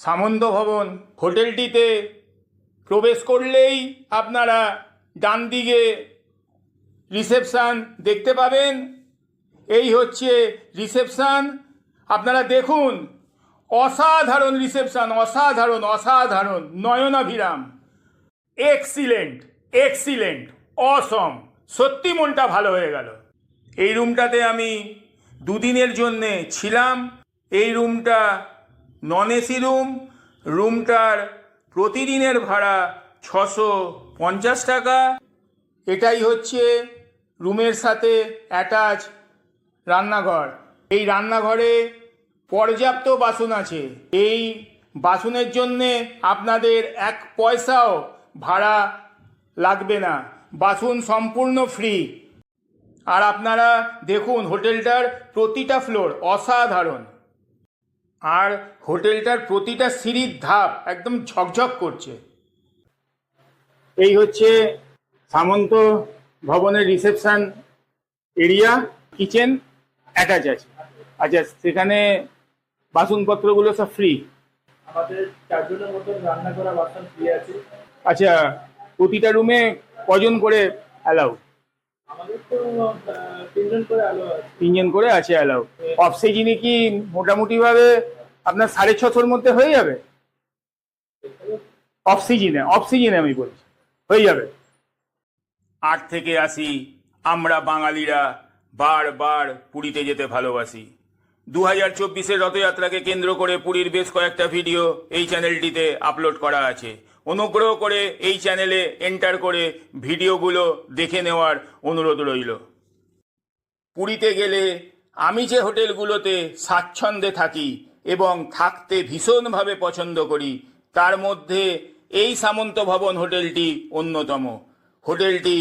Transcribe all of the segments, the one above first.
সামন্ত ভবন হোটেলটিতে প্রবেশ করলেই আপনারা ডান দিকে রিসেপশান দেখতে পাবেন। এই হচ্ছে রিসেপশান। আপনারা দেখুন, অসাধারণ রিসেপশান, অসাধারণ অসাধারণ, নয়নাভিরাম। এক্সিলেন্ট এক্সিলেন্ট অসম সত্যি মনটা ভালো হয়ে গেল। এই রুমটাতে আমি দুদিনের জন্যে ছিলাম। এই রুমটা নন এসি রুম, রুমটার প্রতিদিনের ভাড়া ছশো পঞ্চাশ টাকা। এটাই হচ্ছে রুমের সাথে অ্যাটাচ রান্নাঘর। এই রান্নাঘরে পর্যাপ্ত বাসন আছে। এই বাসনের জন্যে আপনাদের এক পয়সাও ভাড়া লাগবে না। বাসন সম্পূর্ণ ফ্রি। আর আপনারা দেখুন হোটেলটার প্রতিটা ফ্লোর অসাধারণ। আর হোটেলটার প্রতিটা সিঁড়ির ধাপ একদম ঝকঝক করছে। এই হচ্ছে সামন্ত ভবনের রিসেপশন এরিয়া কিচেন অ্যাটাচ আছে আচ্ছা সেখানে বাসনপত্রগুলো সব ফ্রি? আমাদের চারজনের মতন রান্না করা বাসন ফ্রি আছে। আচ্ছা প্রতিটা রুমে কজন করে অ্যালাউ? তিনজন করে আছে। অ্যালাউ অফ সিজনে কি মোটামুটিভাবে আপনার সাড়ে ছশোর মধ্যে হয়ে যাবে? অফ সিজনে অফ সিজনে আমি বলছি হয়ে যাবে। আট থেকে আসি আমরা বাঙালিরা বারবার পুরীতে যেতে ভালোবাসি। দু হাজার চব্বিশের রথযাত্রাকে কেন্দ্র করে পুরীর বেশ কয়েকটা ভিডিও এই চ্যানেলটিতে আপলোড করা আছে। অনুগ্রহ করে এই চ্যানেলে এন্টার করে ভিডিওগুলো দেখে নেওয়ার অনুরোধ রইল। পুরীতে গেলে আমি যে হোটেলগুলোতে স্বাচ্ছন্দ্যে থাকি এবং থাকতে ভীষণভাবে পছন্দ করি, তার মধ্যে এই সামন্ত ভবন হোটেলটি অন্যতম। হোটেলটি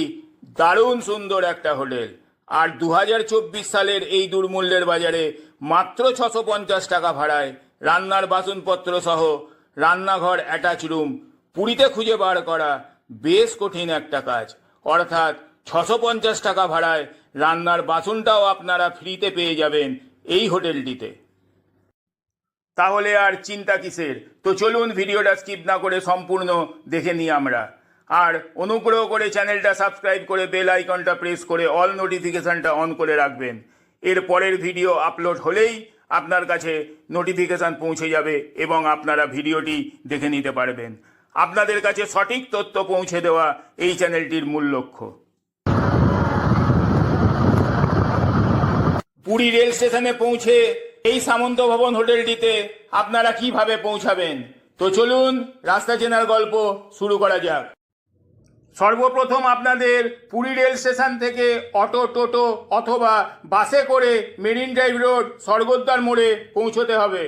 দারুণ সুন্দর একটা হোটেল আর দু হাজার চব্বিশ সালের এই দুর্মূল্যের বাজারে মাত্র ছশো পঞ্চাশ টাকা ভাড়ায় রান্নার বাসনপত্র সহ রান্নাঘর অ্যাটাচ রুম পুরীতে খুঁজে বার করা বেশ কঠিন একটা কাজ। অর্থাৎ ছশো পঞ্চাশ টাকা ভাড়ায় রান্নার বাসনটাও আপনারা ফ্রিতে পেয়ে যাবেন এই হোটেলটিতে। তাহলে আর চিন্তা কিসের? তো চলুন ভিডিওটা স্কিপ না করে সম্পূর্ণ দেখে নিই আমরা। আর অনুগ্রহ করে চ্যানেলটা সাবস্ক্রাইব করে বেল আইকনটা প্রেস করে অল নোটিফিকেশানটা অন করে রাখবেন। এর পরের ভিডিও আপলোড হলেই আপনার কাছে নোটিফিকেশান পৌঁছে যাবে এবং আপনারা ভিডিওটি দেখে নিতে পারবেন। আপনাদের কাছে সঠিক তথ্য পৌঁছে দেওয়া এই চ্যানেলটির মূল লক্ষ্য। পুরী রেল স্টেশনে পৌঁছে এই সামন্ত ভবন হোটেলটিতে আপনারা কীভাবে পৌঁছাবেন? তো চলুন, রাস্তা চেনার গল্প শুরু করা যাক। সর্বপ্রথম আপনাদের পুরী রেল স্টেশন থেকে অটো, টোটো অথবা বাসে করে মেরিন ড্রাইভ রোড স্বর্গদ্বার মোড়ে পৌঁছতে হবে।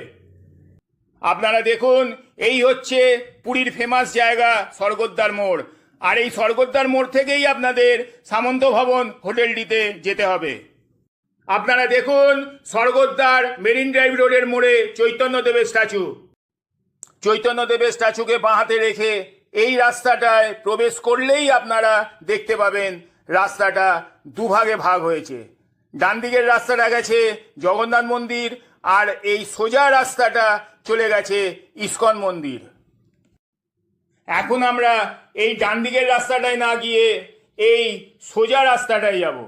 আপনারা দেখুন, এই হচ্ছে পুরীর ফেমাস জায়গা, স্বর্গদ্বার মোড়। আর এই স্বর্গদ্বার মোড় থেকেই আপনাদের সামন্ত ভবন হোটেলটিতে যেতে হবে। আপনারা দেখুন, স্বর্গদ্বার মেরিন ড্রাইভ রোডের মোড়ে চৈতন্যদেবের স্ট্যাচু। চৈতন্যদেবের স্ট্যাচুকে বাঁহাতে রেখে এই রাস্তাটায় প্রবেশ করলেই আপনারা দেখতে পাবেন, রাস্তাটা দুভাগে ভাগ হয়েছে। ডান দিকের রাস্তাটা গেছে জগন্নাথ মন্দির আর এই সোজা রাস্তাটা চলে গেছে ইস্কন মন্দির। এখন আমরা এই ডান দিকের রাস্তাটায় না গিয়ে এই সোজা রাস্তাটায় যাব।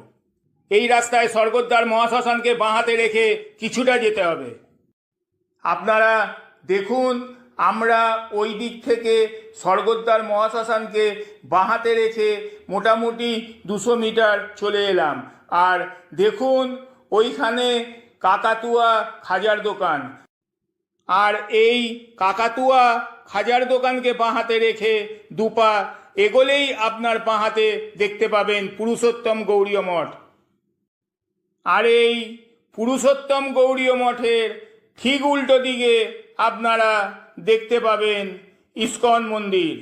এই রাস্তায় স্বর্গদ্বার মহাশ্মশানকে বাঁহাতে রেখে কিছুটা যেতে হবে। আপনারা দেখুন, আমরা ওই দিক থেকে স্বর্গদ্বার মহাশ্মশানকে বাঁহাতে রেখে মোটামুটি দুশো মিটার চলে এলাম। আর দেখুন, ওইখানে কাকাতুয়া খাজার দোকান। আর এই কাকাতুয়া খাজার দোকানকে বাঁহাতে রেখে দুপা এগোলেই আপনার বাঁহাতে দেখতে পাবেন পুরুষোত্তম গৌরীয় মঠ। আর এই পুরুষোত্তম গৌরীয় মঠের ঠিক উল্টো দিকে আপনারা দেখতে পাবেন ইস্কন মন্দির।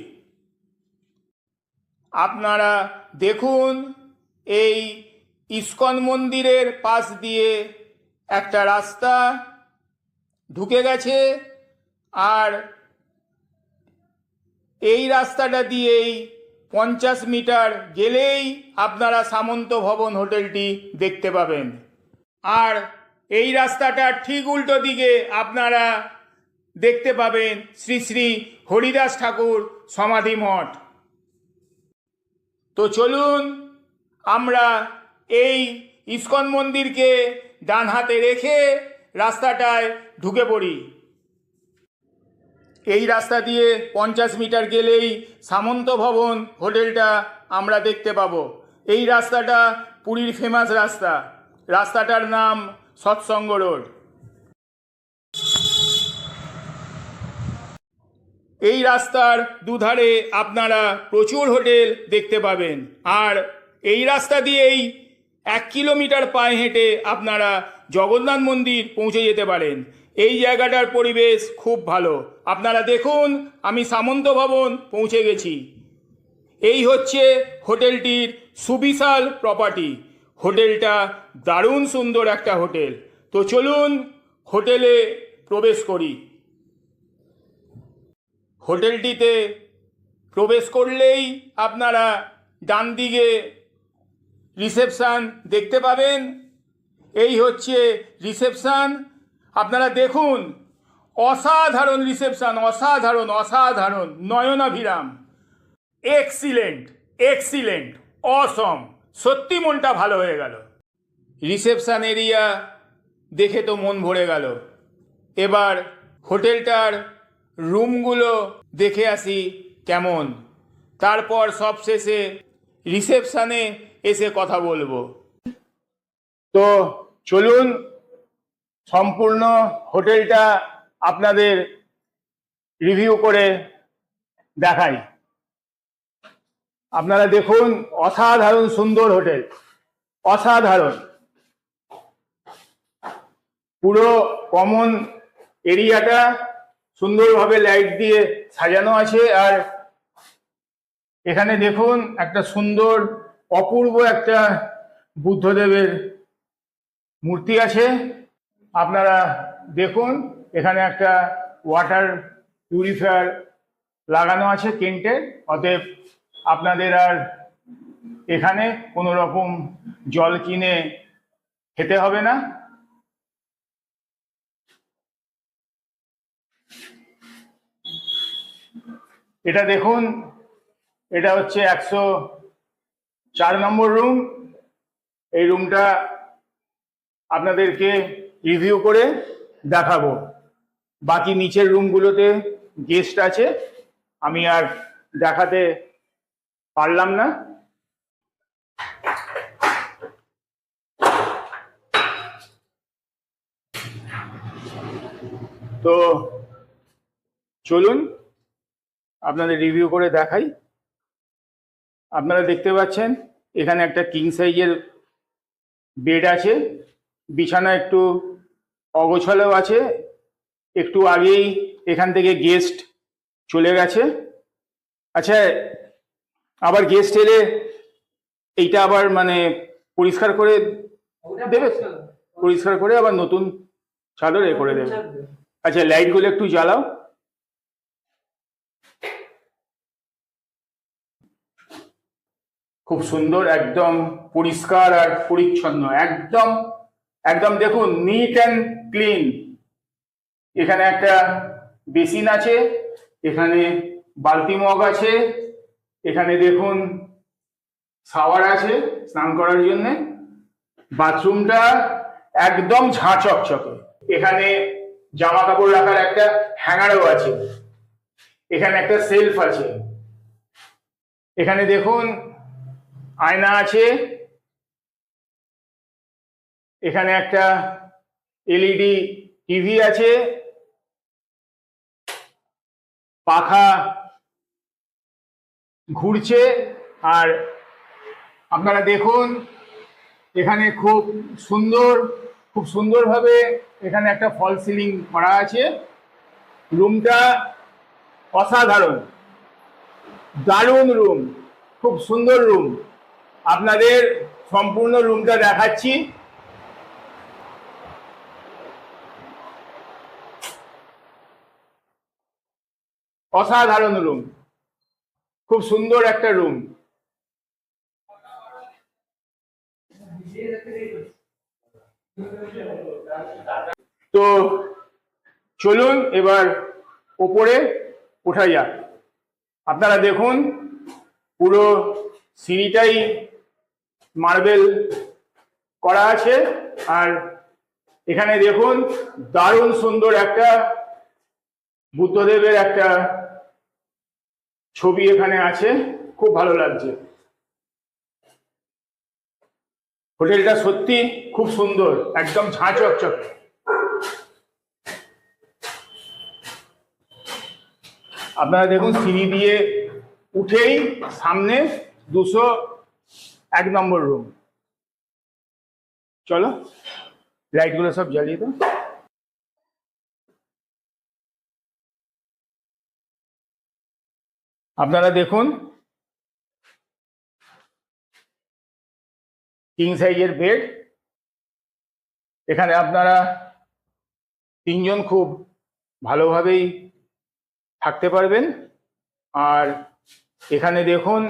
আপনারা দেখুন এই ইস্কন মন্দিরের পাশ দিয়ে একটা রাস্তা ঢুকে গেছে আর এই রাস্তাটা দিয়েই পঞ্চাশ মিটার গেলেই আপনারা সামন্ত ভবন হোটেলটি দেখতে পাবেন। আর এই রাস্তাটার ঠিক উল্টো দিকে আপনারা দেখতে পাবেন শ্রী শ্রী হরিদাস ঠাকুর সমাধি মঠ। তো চলুন আমরা এই ইস্কন মন্দিরকে ডান হাতে রেখে রাস্তাটায় ঢুকে পড়ি। এই রাস্তা দিয়ে পঞ্চাশ মিটার গেলেই সামন্ত ভবন হোটেলটা আমরা দেখতে পাবো। এই রাস্তাটা পুরীর ফেমাস রাস্তা। রাস্তাটার নাম সৎসঙ্গ রোড। এই রাস্তার দুধারে আপনারা প্রচুর হোটেল দেখতে পাবেন। আর এই রাস্তা দিয়েই এক কিলোমিটার পায়ে হেঁটে আপনারা জগন্নাথ মন্দির পৌঁছে যেতে পারেন। এই জায়গাটার পরিবেশ খুব ভালো। আপনারা দেখুন, আমি সামন্ত ভবন পৌঁছে গেছি। এই হচ্ছে হোটেলটির সুবিশাল প্রপার্টি হোটেলটা দারুণ সুন্দর একটা হোটেল। তো চলুন, হোটেলে প্রবেশ করি। হোটেলটিতে প্রবেশ করলেই আপনারা ডান দিকে রিসেপশান দেখতে পাবেন। এই হচ্ছে রিসেপশান। আপনারা দেখুন, অসাধারণ রিসেপশান, অসাধারণ অসাধারণ, নয়নাভিরাম। এক্সিলেন্ট এক্সিলেন্ট অসম সত্যি মনটা ভালো হয়ে গেল। রিসেপশান এরিয়া দেখে তো মন ভরে গেল। এবার হোটেলটার রুমগুলো দেখে আসি কেমন। তারপর সব শেষে রিসেপশনে এসে কথা বলব। তো চলুন, সম্পূর্ণ হোটেলটা আপনাদের রিভিউ করে দেখাই। আপনারা দেখুন, অসাধারণ সুন্দর হোটেল। অসাধারণ। পুরো কমন এরিয়াটা সুন্দরভাবে লাইট দিয়ে সাজানো আছে, আর এখানে দেখুন একটা সুন্দর অপূর্ব একটা বুদ্ধদেবের মূর্তি আছে। আপনারা দেখুন, এখানে একটা ওয়াটার পিউরিফায়ার লাগানো আছে কেন্টের অতএব আপনাদের আর এখানে কোনো রকম জল কিনে খেতে হবে না। এটা দেখুন, এটা হচ্ছে একশো চার নম্বর রুম এই রুমটা আপনাদেরকে রিভিউ করে দেখাবো। বাকি নিচের রুমগুলোতে গেস্ট আছে, আমি আর দেখাতে পারলাম না। তো চলুন, আপনাদের রিভিউ করে দেখাই। আপনারা দেখতে পাচ্ছেন এখানে একটা কিং সাইজের বেড আছে। বিছানা একটু অগোছালো আছে। একটু আগেই এখান থেকে গেস্ট চলে গেছে। আচ্ছা আবার গেস্ট এলে এইটা আবার মানে পরিষ্কার করে দেবে? পরিষ্কার করে। আবার নতুন চাদর এ করে দেবে। আচ্ছা লাইটগুলো একটু জ্বালাও। খুব সুন্দর, একদম পরিষ্কার আর পরিচ্ছন্ন, একদম একদম দেখুন নিট অ্যান্ড ক্লিন এখানে একটা বেসিন আছে, এখানে বালতি মগ আছে, এখানে দেখুন, শাওয়ার আছে স্নান করার জন্য, বাথরুমটা একদম ঝাঁ চকচকে। এখানে জামা কাপড় রাখার একটা হ্যাঙ্গারও আছে, এখানে একটা সেলফ আছে। এখানে দেখুন আয়না আছে। এখানে একটা এলইডি টিভি আছে। পাখা ঘুরছে। আর আপনারা দেখুন, এখানে খুব সুন্দর, খুব সুন্দরভাবে এখানে একটা ফল সিলিং করা আছে। রুমটা অসাধারণ। দারুণ রুম, খুব সুন্দর রুম। আপনাদের সম্পূর্ণ রুমটা দেখাচ্ছি। অসাধারণ রুম। খুব সুন্দর একটা রুম। তো চলুন এবার ওপরে ওঠা যাক। আপনারা দেখুন, পুরো সিঁড়িটাই মার্বেল করা আছে। আর এখানে দেখুন, দারুণ সুন্দর একটা বুদ্ধদেবের একটা ছবি এখানে আছে। খুব ভালো লাগছে। হোটেলটা সত্যি খুব সুন্দর, একদম ঝাঁ চকচকে। আপনারা দেখুন, সিঁড়ি দিয়ে উঠেই সামনে দুশো এক নম্বর রুম চলো লাইটগুলো সব জ্বালিয়ে দাও। আপনারা দেখুন কিং সাইজের বেড এখানে আপনারা তিনজন খুব ভালোভাবেই থাকতে পারবেন। আর এখানে দেখুন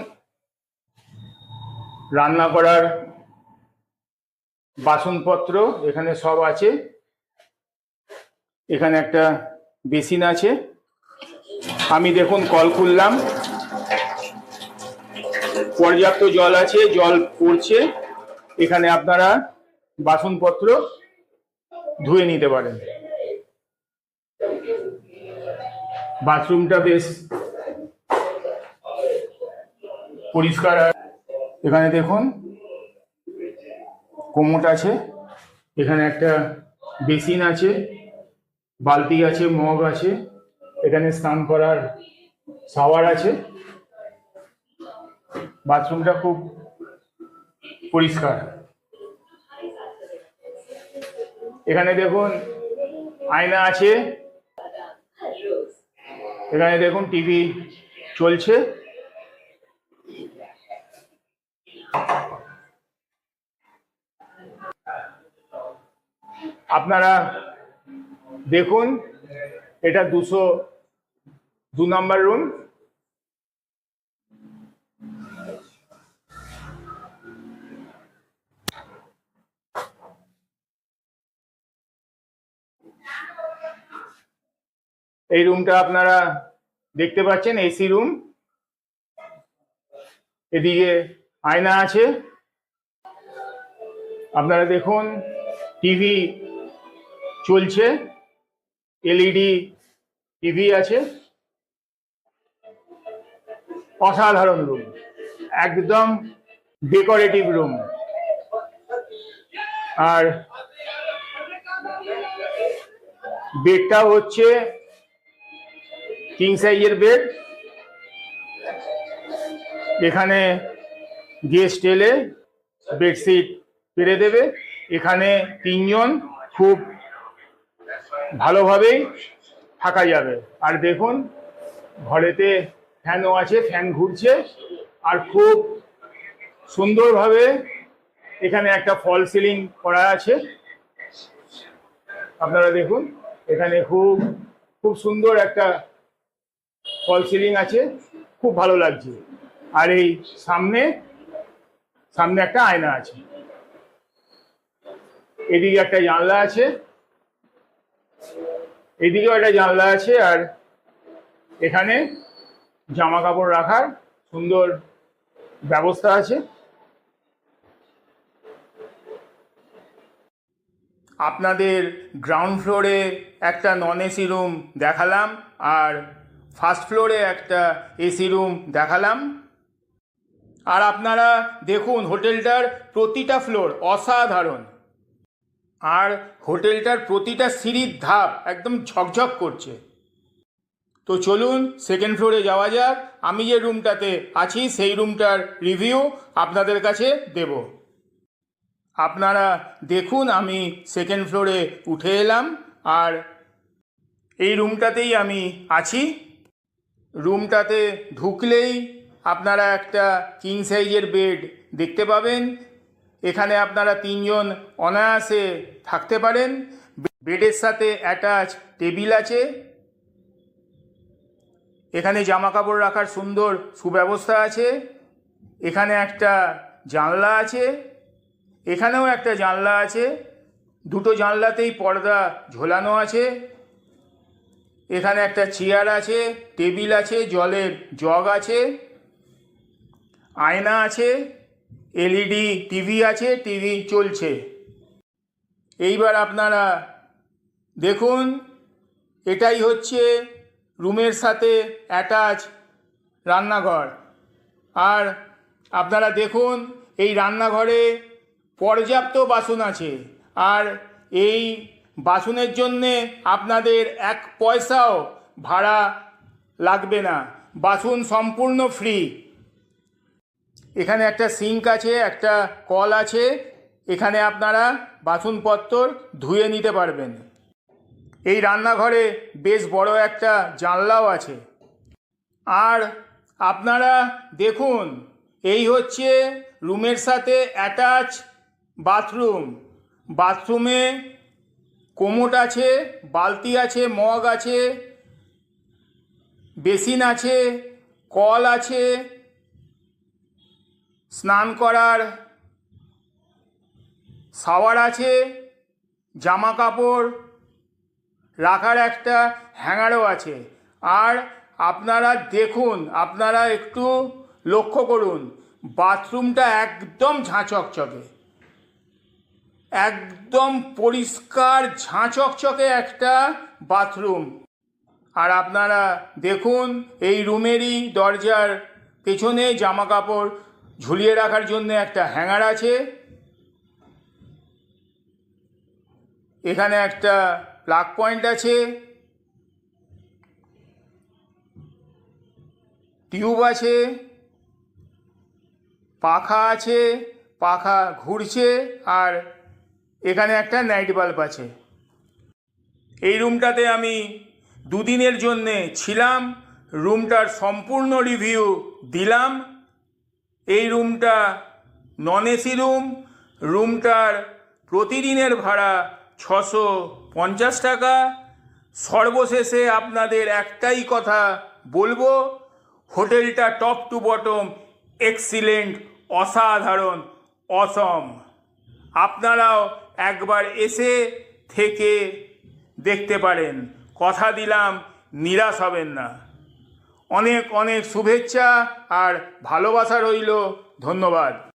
রান্না করার বাসনপত্র এখানে সব আছে। এখানে একটা বেসিন আছে। আমি দেখুন কল খুললাম। পর্যাপ্ত জল আছে, জল পড়ছে। এখানে আপনারা বাসনপত্র ধুয়ে নিতে পারেন। বাথরুমটা বেশ পরিষ্কার আর এখানে দেখুন কোমোট আছে, এখানে একটা বেসিন আছে, বালতি আছে, মগ আছে, এখানে স্নান করার শাওয়ার আছে। বাথরুমটা খুব পরিষ্কার। এখানে দেখুন, আয়না আছে। এখানে দেখুন, টিভি চলছে। আপনারা দেখুন, এটা দুশো দু নম্বর রুম। এই রুমটা আপনারা দেখতে পাচ্ছেন, এসি রুম। এদিকে আয়না আছে। আপনারা দেখুন টিভি চলছে এলইডি টিভি আছে। অসাধারণ রুম একদম ডেকোরেটিভ রুম আর বেডটা হচ্ছে কিং সাইজের বেড এখানে গেস্ট এলে বেডশিট পেরে দেবে। এখানে তিনজন খুব ভালোভাবেই থাকা যাবে। আর দেখুন, ঘরেতে ফ্যানও আছে, ফ্যান ঘুরছে। আর খুব সুন্দরভাবে এখানে একটা ফল সিলিং করা আছে। আপনারা দেখুন, এখানে খুব খুব সুন্দর একটা ফল সিলিং আছে। খুব ভালো লাগছে। আর এই সামনে সামনে একটা আয়না আছে। এদিকে একটা জানলা আছে। এদিকেও একটা জানলা আছে আর এখানে জামা কাপড় রাখার সুন্দর ব্যবস্থা আছে। আপনাদের গ্রাউন্ড ফ্লোরে একটা নন এসি রুম দেখালাম আর ফার্স্ট ফ্লোরে একটা এসি রুম দেখালাম। আর আপনারা দেখুন হোটেলটার প্রতিটা ফ্লোর অসাধারণ। আর হোটেলটার প্রতিটা সিঁড়ির ধাপ একদম ঝকঝক করছে। তো চলুন সেকেন্ড ফ্লোরে যাওয়া যাক। আমি যে রুমটাতে আছি, সেই রুমটার রিভিউ আপনাদের কাছে দেব। আপনারা দেখুন আমি সেকেন্ড ফ্লোরে উঠে এলাম, আর এই রুমটাতেই আমি আছি। রুমটাতে ঢুকলেই আপনারা একটা কিং সাইজের বেড দেখতে পাবেন। এখানে আপনারা তিনজন অনায়াসে থাকতে পারেন। বেডের সাথে অ্যাটাচ টেবিল আছে। এখানে জামা কাপড় রাখার সুন্দর সুব্যবস্থা আছে। এখানে একটা জানলা আছে। এখানেও একটা জানলা আছে। দুটো জানলাতেই পর্দা ঝোলানো আছে। এখানে একটা চেয়ার আছে টেবিল আছে, জলের জগ আছে। আয়না আছে, এলইডি, টিভি আছে, টিভি চলছে। এইবার আপনারা দেখুন, এটাই হচ্ছে রুমের সাথে অ্যাটাচ রান্নাঘর। আর আপনারা দেখুন, এই রান্নাঘরে পর্যাপ্ত বাসন আছে। আর এই বাসনের জন্যে আপনাদের এক পয়সাও ভাড়া লাগবে না। বাসন সম্পূর্ণ ফ্রি। এখানে একটা সিঙ্ক আছে, একটা কল আছে, এখানে আপনারা বাসনপত্র ধুয়ে নিতে পারবেন। এই রান্নাঘরে বেশ বড় একটা জানলাও আছে। আর আপনারা দেখুন, এই হচ্ছে রুমের সাথে অ্যাটাচ বাথরুম বাথরুমে কোমোট আছে, বালতি আছে, মগ আছে, বেসিন আছে, কল আছে স্নান করার শাওয়ার আছে, জামা কাপড় রাখার একটা হ্যাঙ্গারও আছে। আর আপনারা দেখুন, আপনারা একটু লক্ষ্য করুন, বাথরুমটা একদম ঝাঁচকচকে। একদম পরিষ্কার ঝাঁচকচকে একটা বাথরুম। আর আপনারা দেখুন, এই রুমেরই দরজার পেছনে জামা কাপড় ঝুলিয়ে রাখার জন্য একটা হ্যাঙ্গার আছে। এখানে একটা প্লাগ পয়েন্ট আছে। টিউব আছে। পাখা আছে। পাখা ঘুরছে আর এখানে একটা নাইট বাল্ব আছে। এই রুমটাতে আমি দুদিনের জন্যে ছিলাম। রুমটার সম্পূর্ণ রিভিউ দিলাম। এই রুমটা নন এসি রুম রুমটার প্রতিদিনের ভাড়া ছশো পঞ্চাশ টাকা। সর্বশেষে আপনাদের একটাই কথা বলব, হোটেলটা টপ টু বটম এক্সিলেন্ট অসাধারণ অসম আপনারাও একবার এসে থেকে দেখতে পারেন। কথা দিলাম, নিরাশ হবেন না। অনেক অনেক শুভেচ্ছা আর ভালোবাসা রইল। ধন্যবাদ।